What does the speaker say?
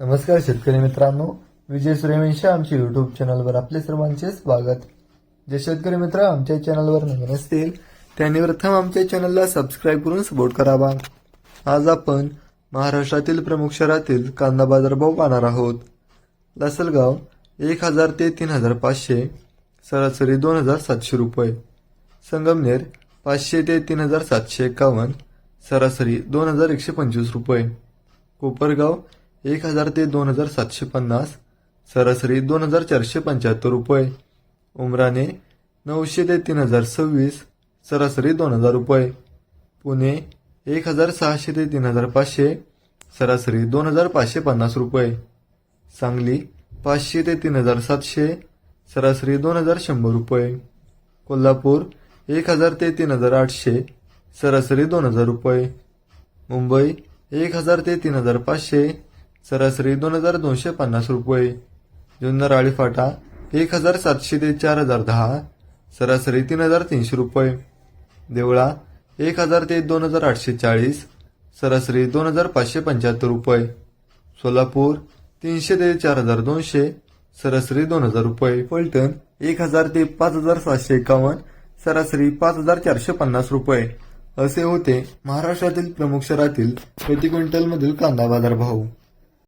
नमस्कार शेतकरी मित्रांनो. विजय सूर्यवंशी आमच्या युट्यूब चॅनलवर आपले सर्वांचे स्वागत. जे शेतकरी मित्र आमच्या चॅनलवर नवीन असतील त्यांनी प्रथम आमच्या चॅनलला सबस्क्राईब करून सपोर्ट करावा. आज आपण महाराष्ट्रातील प्रमुख शहरातील कांदा बाजारभाव पाहणार आहोत. लासलगाव एक हजार ते तीन हजार पाचशे सरासरी दोन हजार सातशे रुपये. संगमनेर पाचशे ते तीन हजार सातशे एकावन्न सरासरी दोन हजार एकशे पंचवीस रुपये. कोपरगाव एक हजार ते दोन हजार सातशे पन्नास सरासरी दोन हजार चारशे पंच्याहत्तर रुपये. उमराने नऊशे ते तीन हजार सव्वीस सरासरी दोन हजार रुपये. पुणे एक हजार सहाशे ते तीन हजार पाचशे सरासरी दोन हजार पाचशे पन्नास रुपये. सांगली पाचशे ते तीन हजार सातशे सरासरी दोन हजार शंभर रुपये. कोल्हापूर एक हजार ते तीन हजार आठशे सरासरी दोन हजार रुपये. मुंबई एक हजार ते तीन हजार पाचशे सरासरी दोन हजार दोनशे पन्नास रुपये. जुन्नर आळीफाटा एक हजार सातशे ते चार हजार दहा. सरासरी तीन हजार तीनशे रुपये. देवळा एक हजार ते दोन हजार आठशे चाळीस. सरासरी दोन हजार पाचशे पंच्याहत्तर रुपये. सोलापूर तीनशे ते चार हजार दोनशे. सरासरी दोन हजार रुपये. फलटण एक हजार ते पाच हजार सातशे एकावन्न. सरासरी पाच हजार चारशे पन्नास रुपये. असे होते महाराष्ट्रातील प्रमुख शहरातील प्रति क्विंटल मधील कांदा बाजार भाव